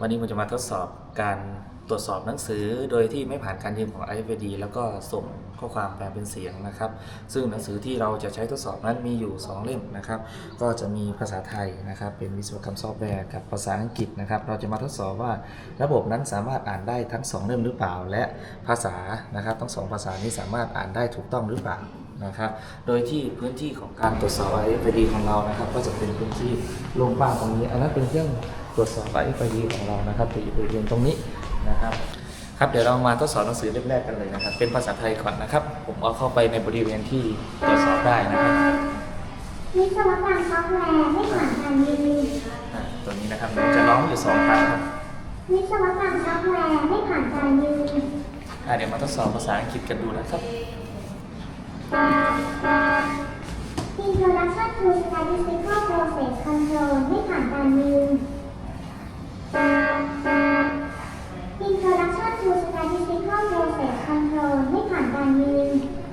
วันนี้มันจะมาทดสอบการตรวจสอบหนังสือโดยที่ไม่ผ่านการยืมของ IFD แล้วก็ส่งข้อความแปลเป็นเสียงนะครับ ซึ่งหนังสือที่เราจะใช้ทดสอบนั้นมีอยู่ 2 เล่มนะครับ ก็จะมีภาษาไทยนะครับ เป็นวิศวกรรมซอฟต์แวร์กับภาษาอังกฤษนะครับ เราจะมาทดสอบว่าระบบนั้นสามารถอ่านได้ทั้ง 2 เล่มหรือเปล่า และภาษานะครับ ทั้งสองภาษานี้สามารถอ่านได้ถูกต้องหรือเปล่านะครับ โดยที่พื้นที่ของการตรวจสอบ IFD ของเรานะครับ ก็จะเป็นพื้นที่โล่งว่างตรงนี้ อันนั้นเป็นเครื่อง ตรวจสอบ IFD ของเรานะครับจะอยู่บริเวณตรงนี้นะครับครับเดี๋ยวเรามาทดสอบหนังสือเล่มแรกกันเลยนะครับ เป็นภาษาไทยก่อนนะครับ ผมเอาเข้าไปในบริเวณที่ตรวจสอบได้นะครับวิศวกรรมซอฟต์แวร์ไม่ผ่านการยืนอ่าตัวนี้นะครับผมจะร้องอยู่สองครั้งครับวิศวกรรมซอฟต์แวร์ไม่ผ่านการยืนอ่าเดี๋ยวมาทดสอบภาษาอังกฤษกันดูนะครับ Introduction to Statistical